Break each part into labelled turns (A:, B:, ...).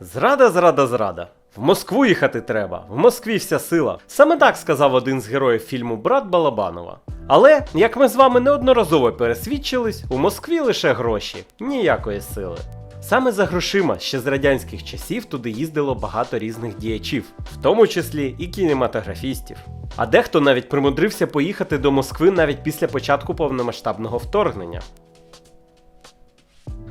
A: Зрада, зрада, зрада. В Москву їхати треба, в Москві вся сила. Саме так сказав один з героїв фільму Брат Балабанова. Але, як ми з вами неодноразово пересвідчились, у Москві лише гроші, ніякої сили. Саме за грошима ще з радянських часів туди їздило багато різних діячів, в тому числі і кінематографістів. А дехто навіть примудрився поїхати до Москви навіть після початку повномасштабного вторгнення.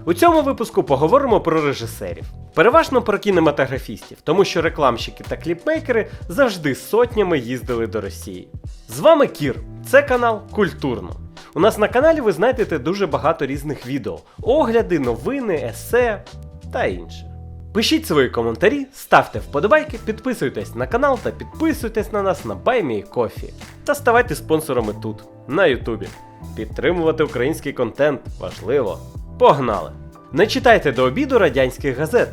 A: У цьому випуску поговоримо про режисерів. Переважно про кінематографістів, тому що рекламщики та кліпмейкери завжди сотнями їздили до Росії. З вами Кір, це канал Культурно. У нас на каналі ви знайдете дуже багато різних відео, огляди, новини, есе та інше. Пишіть свої коментарі, ставте вподобайки, підписуйтесь на канал та підписуйтесь на нас на BuyMeCoffee. Та ставайте спонсорами тут, на Ютубі. Підтримувати український контент важливо. Погнали! Не читайте до обіду радянських газет.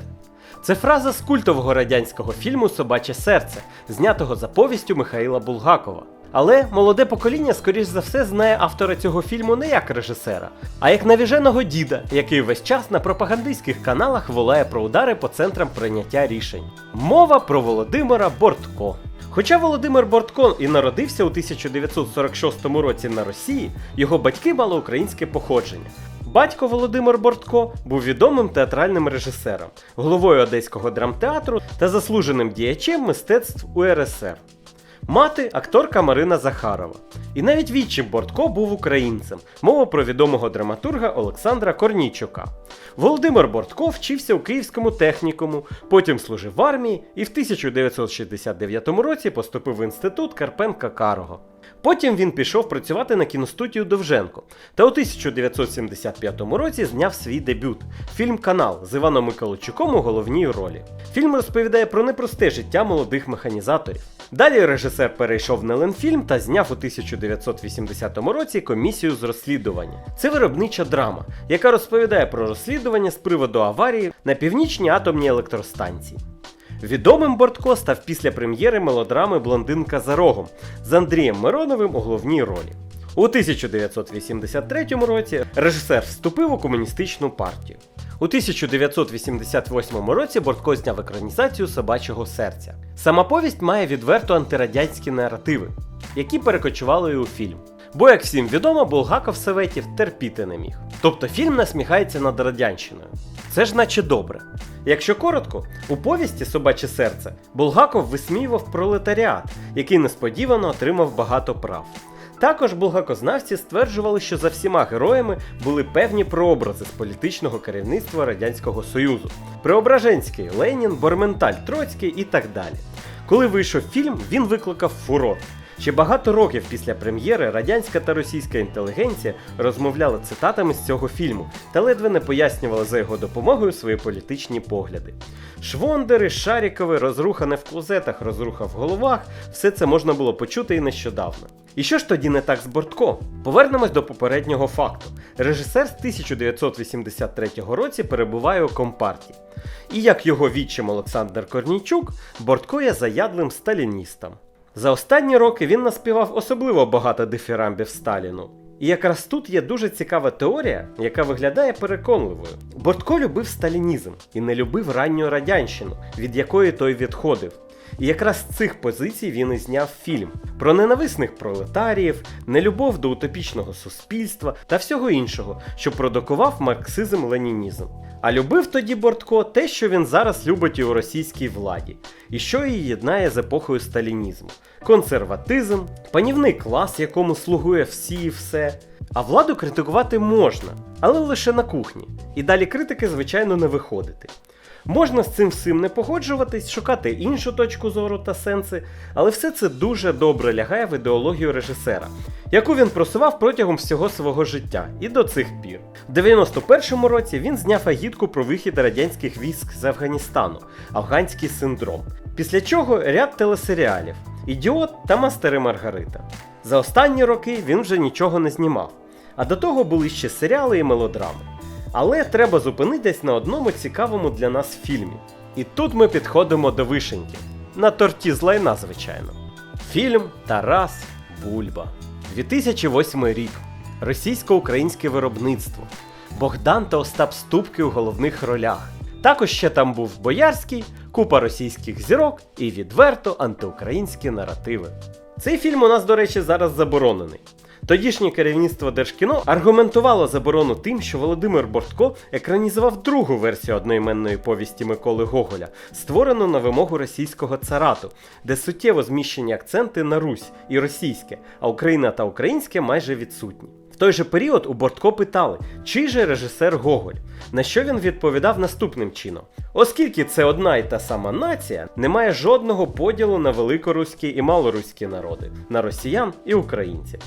A: Це фраза з культового радянського фільму Собаче серце, знятого за повістю Михаїла Булгакова. Але молоде покоління, скоріш за все, знає автора цього фільму не як режисера, а як навіженого діда, який весь час на пропагандистських каналах волає про удари по центрам прийняття рішень. Мова про Володимира Бортко. Хоча Володимир Бортко і народився у 1946 році на Росії, його батьки мали українське походження. Батько Володимир Бортко був відомим театральним режисером, головою Одеського драмтеатру та заслуженим діячем мистецтв УРСР. Мати акторка Марина Захарова. І навіть відчим Бортко був українцем, мова про відомого драматурга Олександра Корнійчука. Володимир Бортко вчився у Київському технікуму, потім служив в армії і в 1969 році поступив в інститут Карпенка Карого. Потім він пішов працювати на кіностудію Довженко та у 1975 році зняв свій дебют фільм Канал з Іваном Миколайчуком у головній ролі. Фільм розповідає про непросте життя молодих механізаторів. Далі режисер перейшов на Ленфільм та зняв у 1980 році комісію з розслідування. Це виробнича драма, яка розповідає про розслідування з приводу аварії на північній атомній електростанції. Відомим Бортко став після прем'єри мелодрами Блондинка за рогом з Андрієм Мироновим у головній ролі. У 1983 році режисер вступив у комуністичну партію. У 1988 році Бортко зняв екранізацію собачого серця. Сама повість має відверто антирадянські наративи, які перекочували у фільм. Бо, як всім відомо, Булгаков Саветів терпіти не міг. Тобто фільм насміхається над радянщиною. Це ж наче добре. Якщо коротко, у повісті Собаче серце Булгаков висміював пролетаріат, який несподівано отримав багато прав. Також булгакознавці стверджували, що за всіма героями були певні прообрази з політичного керівництва Радянського Союзу: Преображенський, Ленін, Борменталь, Троцький і так далі. Коли вийшов фільм, він викликав фурор. Ще багато років після прем'єри радянська та російська інтелігенція розмовляли цитатами з цього фільму та ледве не пояснювали за його допомогою свої політичні погляди. Швондери, Шарікови, розруха не в клозетах, розруха в головах все це можна було почути і нещодавно. І що ж тоді не так з Бортко? Повернемось до попереднього факту. Режисер з 1983 році перебуває у компартії. І як його відчим Олександр Корнійчук, Бортко є заядлим сталіністом. За останні роки він наспівав особливо багато дифірамбів Сталіну. І якраз тут є дуже цікава теорія, яка виглядає переконливою. Бортко любив сталінізм і не любив ранню радянщину, від якої той відходив. І якраз з цих позицій він і зняв фільм про ненависних пролетаріїв, нелюбов до утопічного суспільства та всього іншого, що продукував марксизм-ленінізм. А любив тоді Бортко те, що він зараз любить і у російській владі, і що її єднає з епохою сталінізму: консерватизм, панівний клас, якому слугує всі і все. А владу критикувати можна, але лише на кухні. І далі критики, звичайно, не виходити. Можна з цим всім не погоджуватись, шукати іншу точку зору та сенси, але все це дуже добре лягає в ідеологію режисера, яку він просував протягом всього свого життя і до цих пір. В 91-му році він зняв агітку про вихід радянських військ з Афганістану, Афганський синдром. Після чого ряд телесеріалів Ідіот та Мастери Маргарита. За останні роки він вже нічого не знімав, а до того були ще серіали і мелодрами. Але треба зупинитись на одному цікавому для нас фільмі. І тут ми підходимо до вишеньки. На торті з лайна, звичайно. Фільм Тарас Бульба. 2008 рік. Російсько-українське виробництво. Богдан та Остап Ступки у головних ролях. Також ще там був Боярський, купа російських зірок і відверто антиукраїнські наративи. Цей фільм у нас, до речі, зараз заборонений. Тодішнє керівництво Держкіно аргументувало заборону тим, що Володимир Бортко екранізував другу версію одноіменної повісті Миколи Гоголя, створену на вимогу російського царату, де суттєво зміщені акценти на Русь і російське, а Україна та українське майже відсутні. Той же період у Бортко питали, чий же режисер Гоголь, на що він відповідав наступним чином: оскільки це одна і та сама нація, немає жодного поділу на великоруські і малоруські народи, на росіян і українців.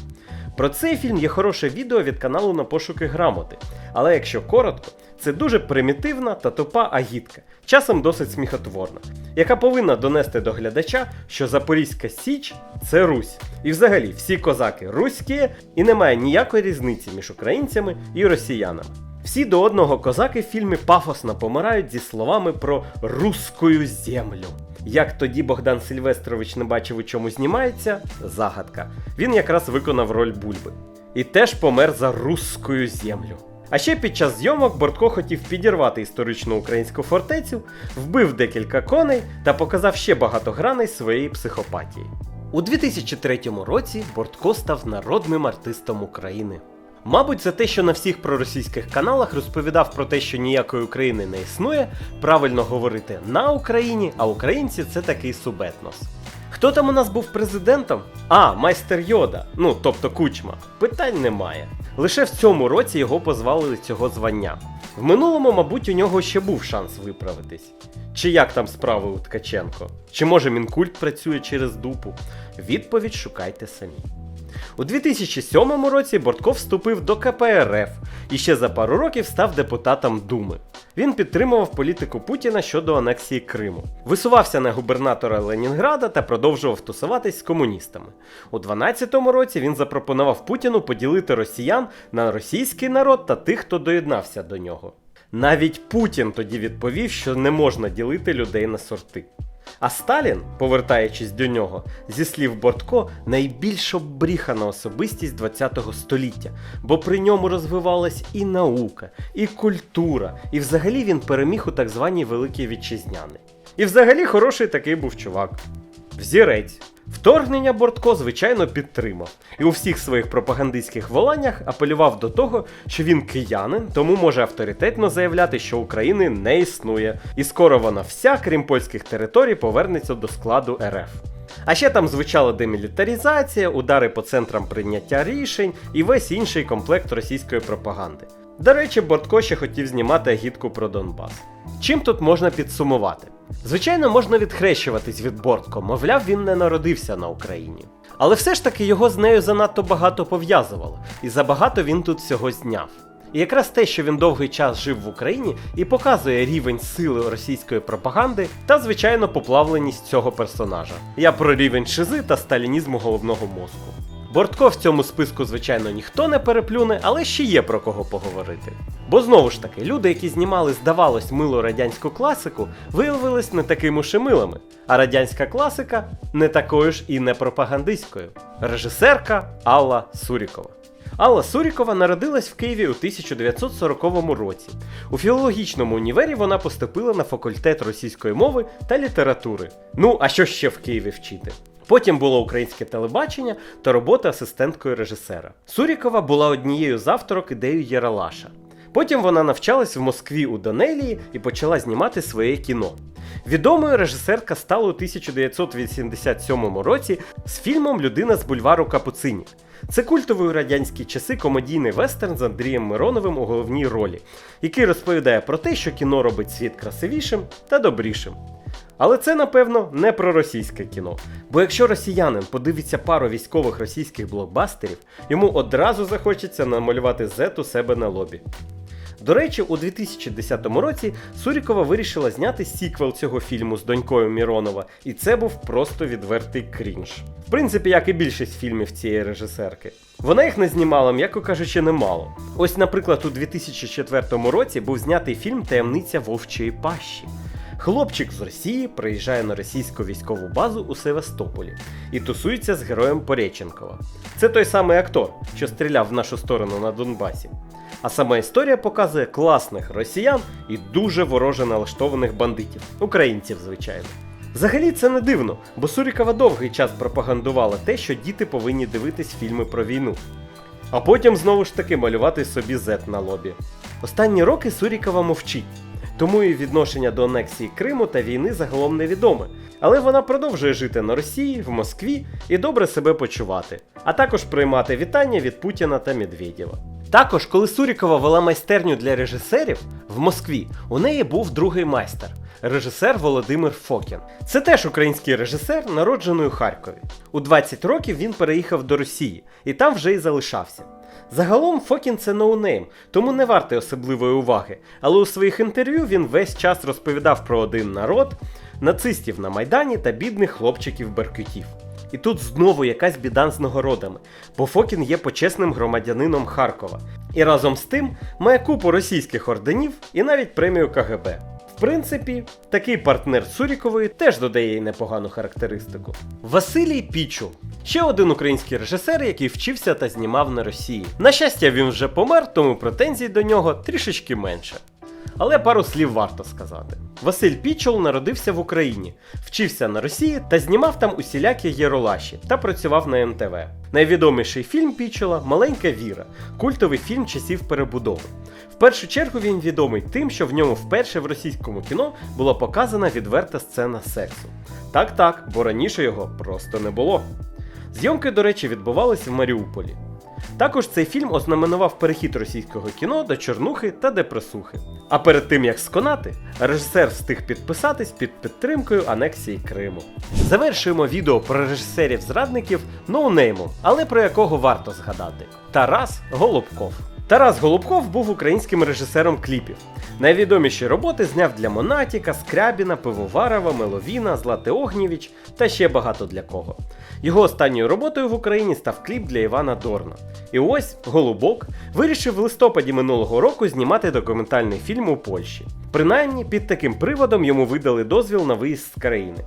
A: Про цей фільм є хороше відео від каналу на пошуки грамоти. Але якщо коротко, це дуже примітивна та тупа агітка, часом досить сміхотворна, яка повинна донести до глядача, що Запорізька Січ це Русь. І взагалі всі козаки руські, і немає ніякої різниці між українцями і росіянами. Всі до одного козаки в фільмі пафосно помирають зі словами про русскую землю. Як тоді Богдан Сильвестрович не бачив, у чому знімається, загадка. Він якраз виконав роль бульби. І теж помер за русскую землю. А ще під час зйомок Бортко хотів підірвати історичну українську фортецю, вбив декілька коней та показав ще багато граней своєї психопатії. У 2003 році Бортко став народним артистом України. Мабуть, за те, що на всіх проросійських каналах розповідав про те, що ніякої України не існує, правильно говорити на Україні, а українці це такий субетнос. Хто там у нас був президентом? А, майстер Йода, ну тобто кучма. Питань немає. Лише в цьому році його позвали цього звання. В минулому, мабуть, у нього ще був шанс виправитись. Чи як там справи у Ткаченко? Чи може мінкульт працює через дупу? Відповідь шукайте самі. У 2007 році Бортко вступив до КПРФ і ще за пару років став депутатом Думи. Він підтримував політику Путіна щодо анексії Криму, висувався на губернатора Ленінграда та продовжував тусуватись з комуністами. У 2012 році він запропонував Путіну поділити росіян на російський народ та тих, хто доєднався до нього. Навіть Путін тоді відповів, що не можна ділити людей на сорти. А Сталін, повертаючись до нього, зі слів Бортко, найбільш обріхана особистість ХХ століття, бо при ньому розвивалась і наука, і культура, і взагалі він переміг у так званій Великій Вітчизняни. І взагалі хороший такий був чувак. Взірець. Вторгнення Бортко, звичайно, підтримав і у всіх своїх пропагандистських воланнях апелював до того, що він киянин, тому може авторитетно заявляти, що України не існує, і скоро вона вся, крім польських територій, повернеться до складу РФ. А ще там звучала демілітарізація, удари по центрам прийняття рішень і весь інший комплект російської пропаганди. До речі, Бортко ще хотів знімати агітку про Донбас. Чим тут можна підсумувати? Звичайно, можна відхрещуватись від Бортко, мовляв, він не народився на Україні. Але все ж таки його з нею занадто багато пов'язувало, і забагато він тут всього зняв. І якраз те, що він довгий час жив в Україні, і показує рівень сили російської пропаганди та, звичайно, поплавленість цього персонажа. Я про рівень шизи та сталінізму головного мозку. Бортко в цьому списку, звичайно, ніхто не переплюне, але ще є про кого поговорити. Бо знову ж таки, люди, які знімали, здавалось, милу радянську класику, виявились не такими уж і милими. А радянська класика не такою ж і не пропагандистською. Режисерка Алла Сурікова. Алла Сурікова народилась в Києві у 1940 році. У філологічному універі вона поступила на факультет російської мови та літератури. Ну, а що ще в Києві вчити? Потім було українське телебачення та робота асистенткою режисера. Сурікова була однією з авторок ідею Єралаша. Потім вона навчалась в Москві у Донелії і почала знімати своє кіно. Відомою режисерка стала у 1987 році з фільмом Людина з бульвару Капуцинів. Це культовий у радянські часи комедійний вестерн з Андрієм Мироновим у головній ролі, який розповідає про те, що кіно робить світ красивішим та добрішим. Але це, напевно, не про російське кіно. Бо якщо росіянин подивиться пару військових російських блокбастерів, йому одразу захочеться намалювати Z у себе на лобі. До речі, у 2010 році Сурікова вирішила зняти сіквел цього фільму з донькою Міронова, і це був просто відвертий крінж. В принципі, як і більшість фільмів цієї режисерки. Вона їх не знімала, м'яко кажучи, немало. Ось, наприклад, у 2004 році був знятий фільм Таємниця Вовчої Пащі. Хлопчик з Росії приїжджає на російську військову базу у Севастополі і тусується з героєм Пореченкова. Це той самий актор, що стріляв в нашу сторону на Донбасі. А сама історія показує класних росіян і дуже вороже налаштованих бандитів, українців, звичайно. Взагалі це не дивно, бо Сурікова довгий час пропагандувала те, що діти повинні дивитись фільми про війну. А потім знову ж таки малювати собі Z на лобі. Останні роки Сурікова мовчить, тому і відношення до анексії Криму та війни загалом невідоме. Але вона продовжує жити на Росії, в Москві і добре себе почувати, а також приймати вітання від Путіна та Медведєва. Також, коли Сурікова вела майстерню для режисерів в Москві, у неї був другий майстер режисер Володимир Фокін. Це теж український режисер, народжений у Харкові. У 20 років він переїхав до Росії і там вже й залишався. Загалом Фокін це ноунейм, тому не вартий особливої уваги. Але у своїх інтерв'ю він весь час розповідав про один народ, нацистів на Майдані та бідних хлопчиків-беркутів. І тут знову якась біда з нагородами, бо Фокін є почесним громадянином Харкова. І разом з тим має купу російських орденів і навіть премію КГБ. В принципі, такий партнер Цурікової теж додає їй непогану характеристику. Василій Пічул ще один український режисер, який вчився та знімав на Росії. На щастя, він вже помер, тому претензій до нього трішечки менше. Але пару слів варто сказати. Василь Пічол народився в Україні, вчився на Росії та знімав там усілякі єролаші та працював на НТВ. Найвідоміший фільм Пічола Маленька Віра, культовий фільм часів перебудови. В першу чергу він відомий тим, що в ньому вперше в російському кіно була показана відверта сцена сексу. Так так, бо раніше його просто не було. Зйомки, до речі, відбувалися в Маріуполі. Також цей фільм ознаменував перехід російського кіно до чорнухи та депресухи. А перед тим як сконати, режисер встиг підписатись під підтримкою анексії Криму. Завершуємо відео про режисерів зрадників ноунеймом, але про якого варто згадати: Тарас Голубков. Тарас Голубков був українським режисером кліпів. Найвідоміші роботи зняв для Монатіка, Скрябіна, Пивоварова, Меловіна, Злати Огнєвіч та ще багато для кого. Його останньою роботою в Україні став кліп для Івана Дорна. І ось Голубок вирішив в листопаді минулого року знімати документальний фільм у Польщі. Принаймні, під таким приводом йому видали дозвіл на виїзд з країни.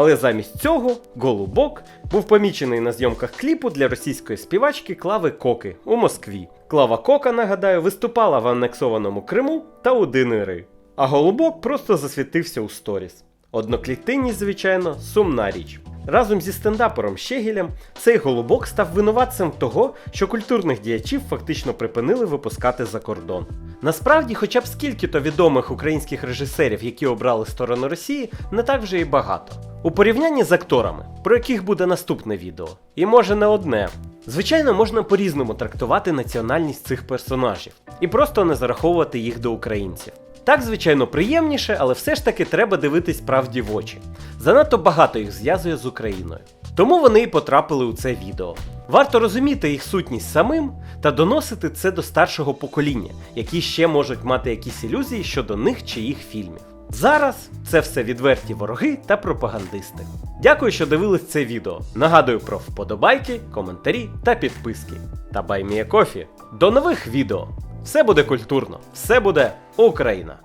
A: Але замість цього Голубок був помічений на зйомках кліпу для російської співачки Клави Коки у Москві. Клава Кока, нагадаю, виступала в анексованому Криму та у Динери. А Голубок просто засвітився у сторіс. Одноклітинність, звичайно, сумна річ. Разом зі стендапером Щегілем цей голубок став винуватцем того, що культурних діячів фактично припинили випускати за кордон. Насправді, хоча б скільки-то відомих українських режисерів, які обрали сторону Росії, не так вже і багато. У порівнянні з акторами, про яких буде наступне відео, і може не одне. Звичайно, можна по-різному трактувати національність цих персонажів і просто не зараховувати їх до українців. Так, звичайно, приємніше, але все ж таки треба дивитись правді в очі. Занадто багато їх зв'язує з Україною. Тому вони і потрапили у це відео. Варто розуміти їх сутність самим та доносити це до старшого покоління, які ще можуть мати якісь ілюзії щодо них чи їх фільмів. Зараз це все відверті вороги та пропагандисти. Дякую, що дивились це відео. Нагадую про вподобайки, коментарі та підписки. Та баймія кофі. До нових відео! Все буде культурно, все буде Україна!